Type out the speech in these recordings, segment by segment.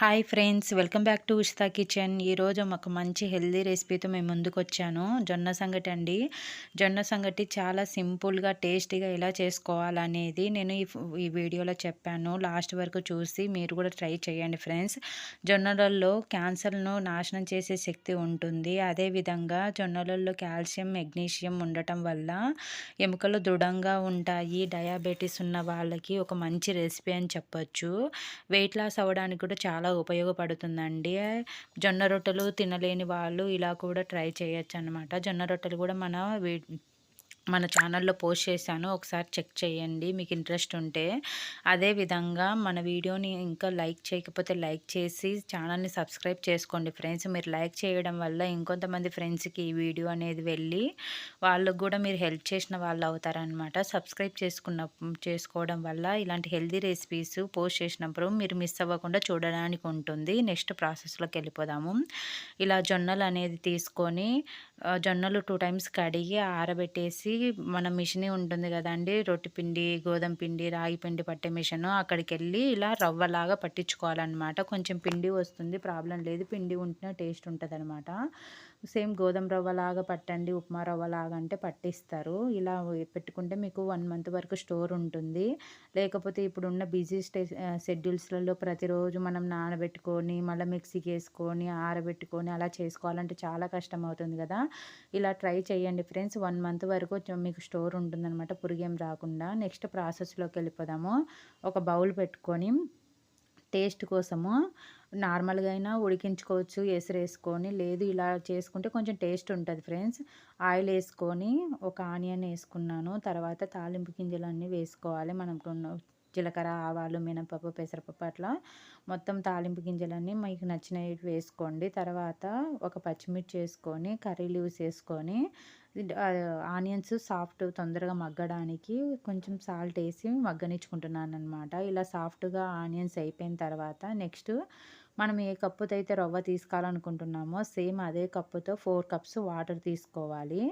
Hi friends welcome back to Ushitha kitchen ఈరోజు ఒక మంచి హెల్దీ రెసిపీతో మేము ముందుకు వచ్చాను జొన్న సంగటి అండి. జొన్న సంగటి చాలా సింపుల్గా టేస్టీగా ఎలా చేసుకోవాలనేది నేను ఈ వీడియోలో చెప్పాను. లాస్ట్ వరకు చూసి మీరు కూడా ట్రై చేయండి ఫ్రెండ్స్ జొన్నలలో క్యాన్సర్ను నాశనం చేసే శక్తి ఉంటుంది. అదేవిధంగా జొన్నలలో కాల్షియం మెగ్నీషియం ఉండటం వల్ల ఎముకలు దృఢంగా ఉంటాయి. డయాబెటీస్ ఉన్న వాళ్ళకి ఒక మంచి రెసిపీ అని చెప్పొచ్చు. వెయిట్ లాస్ అవ్వడానికి కూడా చాలా ఉపయోగపడుతుందండి. జొన్న రొట్టెలు తినలేని వాళ్ళు ఇలా కూడా ట్రై చేయొచ్చు అనమాట జొన్న రొట్టెలు కూడా మన మన ఛానల్లో పోస్ట్ చేశాను ఒకసారి చెక్ చేయండి మీకు ఇంట్రెస్ట్ ఉంటే. అదేవిధంగా మన వీడియోని ఇంకా లైక్ చేయకపోతే లైక్ చేసి ఛానల్ని సబ్స్క్రైబ్ చేసుకోండి. ఫ్రెండ్స్ మీరు లైక్ చేయడం వల్ల ఇంకొంతమంది ఫ్రెండ్స్కి ఈ వీడియో అనేది వెళ్ళి వాళ్ళకు కూడా మీరు హెల్ప్ చేసిన వాళ్ళు అవుతారనమాట సబ్స్క్రైబ్ చేసుకున్న చేసుకోవడం వల్ల ఇలాంటి హెల్దీ రెసిపీస్ పోస్ట్ చేసినప్పుడు మీరు మిస్ అవ్వకుండా చూడడానికి ఉంటుంది. నెక్స్ట్ ప్రాసెస్లోకి వెళ్ళిపోదాము. ఇలా జొన్నలు అనేది తీసుకొని జొన్నలు టూ టైమ్స్ కడిగి ఆరబెట్టేసి మన మిషన్ ఉంటుంది కదండి. రొట్టె పిండి గోధుమ పిండి రాగి పిండి పట్టే మిషన్ అక్కడికి వెళ్ళి ఇలా రవ్వలాగా పట్టించుకోవాలన్నమాట. కొంచెం పిండి వస్తుంది ప్రాబ్లం లేదు. పిండి ఉంటేనే టేస్ట్ ఉంటుంది అనమాట సేమ్ గోధుమ రవ్వ లాగా పట్టండి ఉప్మా రవ్వ లాగా అంటే పట్టిస్తారు. ఇలా పెట్టుకుంటే మీకు వన్ మంత్ వరకు స్టోర్ ఉంటుంది. లేకపోతే ఇప్పుడున్న బిజీ స్టే షెడ్యూల్స్లలో ప్రతిరోజు మనం నానబెట్టుకొని మళ్ళీ మిక్సీకి వేసుకొని ఆరబెట్టుకొని అలా చేసుకోవాలంటే చాలా కష్టం అవుతుంది కదా. ఇలా ట్రై చేయండి ఫ్రెండ్స్. వన్ మంత్ వరకు మీకు స్టోర్ ఉంటుందన్నమాట. పురుగేం రాకుండా. నెక్స్ట్ ప్రాసెస్లోకి వెళ్ళిపోదాము. ఒక బౌల్ పెట్టుకొని టేస్ట్ కోసము నార్మల్గా అయినా ఉడికించుకోవచ్చు ఎసురు వేసుకొని లేదు ఇలా చేసుకుంటే కొంచెం టేస్ట్ ఉంటుంది ఫ్రెండ్స్. ఆయిల్ వేసుకొని ఒక ఆనియన్ వేసుకున్నాను తర్వాత తాలింపు గింజలు అన్నీ వేసుకోవాలి. మనం జీలకర్ర ఆవాలు మినపప్పు పెసరపప్పు అట్లా మొత్తం తాలింపు గింజలన్నీ మీకు నచ్చినవి వేసుకోండి. తర్వాత ఒక పచ్చిమిర్చి వేసుకొని కర్రీ లీవ్స్ వేసుకొని ఆనియన్స్ సాఫ్ట్ తొందరగా మగ్గడానికి కొంచెం సాల్ట్ వేసి మగ్గనిచ్చుకుంటున్నాను అనమాట ఇలా సాఫ్ట్గా ఆనియన్స్ అయిపోయిన తర్వాత నెక్స్ట్ మనం ఏ కప్పుతో అయితే రవ్వ తీసుకోవాలనుకుంటున్నామో సేమ్ అదే కప్పుతో ఫోర్ కప్స్ వాటర్ తీసుకోవాలి.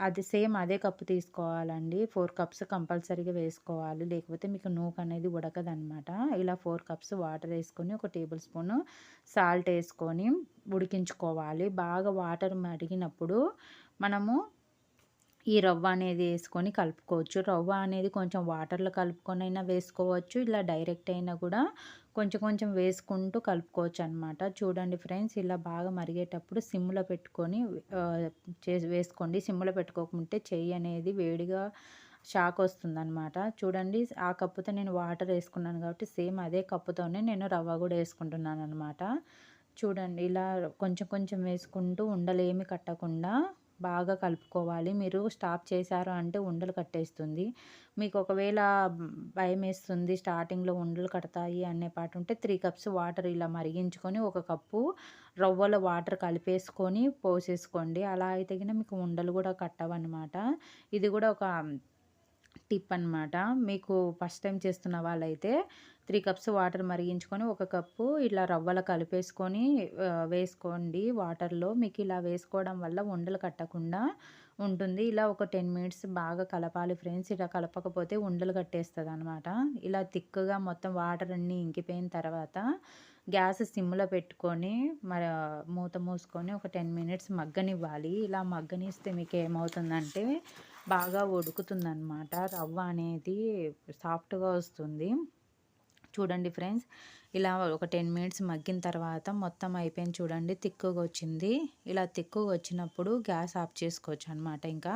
అది సేమ్ అదే కప్పు తీసుకోవాలండి. ఫోర్ కప్స్ కంపల్సరీగా వేసుకోవాలి. లేకపోతే మీకు నూక అనేది ఉడకదనమాట ఇలా ఫోర్ కప్స్ వాటర్ వేసుకొని ఒక టేబుల్ స్పూన్ సాల్ట్ వేసుకొని ఉడికించుకోవాలి. బాగా వాటర్ మరిగినప్పుడు మనము ఈ రవ్వ అనేది వేసుకొని కలుపుకోవచ్చు. రవ్వ అనేది కొంచెం వాటర్లో కలుపుకొని అయినా వేసుకోవచ్చు. ఇలా డైరెక్ట్ అయినా కూడా కొంచెం కొంచెం వేసుకుంటూ కలుపుకోవచ్చు అనమాట చూడండి ఫ్రెండ్స్ ఇలా బాగా మరిగేటప్పుడు సిమ్లో పెట్టుకొని చేసి వేసుకోండి. సిమ్లో పెట్టుకోకుంటే చెయ్యి అనేది వేడిగా షాక్ వస్తుందన్నమాట. చూడండి ఆ కప్పుతో నేను వాటర్ వేసుకున్నాను కాబట్టి సేమ్ అదే కప్పుతోనే నేను రవ్వ కూడా వేసుకుంటున్నాను అనమాట చూడండి ఇలా కొంచెం కొంచెం వేసుకుంటూ ఉండలేమి కట్టకుండా బాగా కలుపుకోవాలి. మీరు స్టాప్ చేశారు అంటే ఉండలు కట్టేస్తుంది. మీకు ఒకవేళ భయం వేస్తుంది స్టార్టింగ్లో ఉండలు కడతాయి అనే పాట ఉంటే త్రీ కప్స్ వాటర్ ఇలా మరిగించుకొని ఒక కప్పు రవ్వలో వాటర్ కలిపేసుకొని పోసేసుకోండి. అలా అయితే మీకు ఉండలు కూడా కట్టవన్నమాట. ఇది కూడా ఒక టిప్ అనమాట మీకు ఫస్ట్ టైం చేస్తున్న వాళ్ళైతే త్రీ కప్స్ వాటర్ మరిగించుకొని ఒక కప్పు ఇలా రవ్వల కలిపేసుకొని వేసుకోండి. వాటర్లో మీకు ఇలా వేసుకోవడం వల్ల ఉండలు కట్టకుండా ఉంటుంది. ఇలా ఒక టెన్ మినిట్స్ బాగా కలపాలి ఫ్రెండ్స్. ఇలా కలపకపోతే ఉండలు కట్టేస్తుంది అనమాట ఇలా థిక్గా మొత్తం వాటర్ అన్నీ ఇంకిపోయిన తర్వాత గ్యాస్ సిమ్లో పెట్టుకొని మరి మూత మూసుకొని ఒక టెన్ మినిట్స్ మగ్గనివ్వాలి. ఇలా మగ్గనిస్తే మీకు ఏమవుతుందంటే బాగా ఉడుకుతుందన్నమాట. రవ్వ అనేది సాఫ్ట్గా వస్తుంది. చూడండి ఫ్రెండ్స్ ఇలా ఒక టెన్ మినిట్స్ మగ్గిన తర్వాత మొత్తం అయిపోయింది చూడండి తిక్కుగా వచ్చింది. ఇలా తిక్కుగా వచ్చినప్పుడు గ్యాస్ ఆఫ్ చేసుకోవచ్చు అనమాట ఇంకా.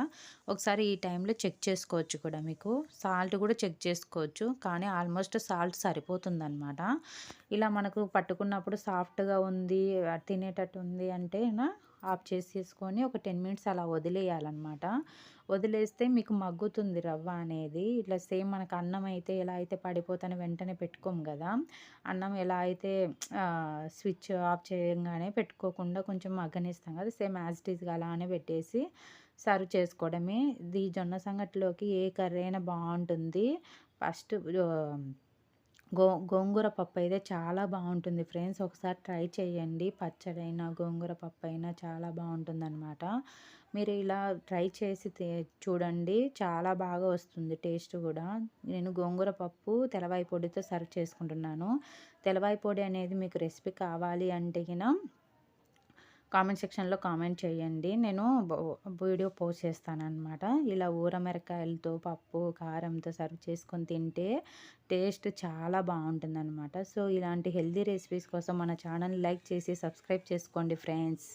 ఒకసారి ఈ టైంలో చెక్ చేసుకోవచ్చు కూడా మీకు. సాల్ట్ కూడా చెక్ చేసుకోవచ్చు కానీ ఆల్మోస్ట్ సాల్ట్ సరిపోతుందనమాట ఇలా మనకు పట్టుకున్నప్పుడు సాఫ్ట్గా ఉంది తినేటట్టు ఉంది అంటే ఆఫ్ చేసేసుకొని ఒక టెన్ మినిట్స్ అలా వదిలేయాలన్నమాట. వదిలేస్తే మీకు మగ్గుతుంది రవ్వ అనేది. ఇట్లా సేమ్ మనకు అన్నం అయితే ఎలా అయితే పడిపోతానో వెంటనే పెట్టుకోము కదా. అన్నం ఎలా అయితే స్విచ్ ఆఫ్ చేయగానే పెట్టుకోకుండా కొంచెం మగ్గనిస్తాం కదా. సేమ్ యాజ్ ఇట్ ఈస్గా అలానే పెట్టేసి సర్వ్ చేసుకోవడమే. ఈ జొన్న సంగటిలోకి ఏ కర్రీ అయినా బాగుంటుంది. ఫస్ట్ గో గోంగూర పప్పు అయితే చాలా బాగుంటుంది. ఫ్రెండ్స్ ఒకసారి ట్రై చేయండి. పచ్చడైనా గోంగూర పప్పు అయినా చాలా బాగుంటుంది అనమాట మీరు ఇలా ట్రై చేసి చూడండి. చాలా బాగా వస్తుంది టేస్ట్ కూడా. నేను గోంగూర పప్పు తెలవాయి పొడితో సర్వ్ చేసుకుంటున్నాను. తెలవాయి పొడి అనేది మీకు రెసిపీ కావాలి అంటే కామెంట్ సెక్షన్లో కామెంట్ చేయండి. నేను వీడియో పోస్ట్ చేస్తానన్నమాట. ఇలా ఊరమిరకాయలతో పప్పు కారంతో సర్వ్ చేసుకొని తింటే టేస్ట్ చాలా బాగుంటుందన్నమాట. సో ఇలాంటి హెల్దీ రెసిపీస్ కోసం మన ఛానల్ లైక్ చేసి సబ్స్క్రైబ్ చేసుకోండి ఫ్రెండ్స్.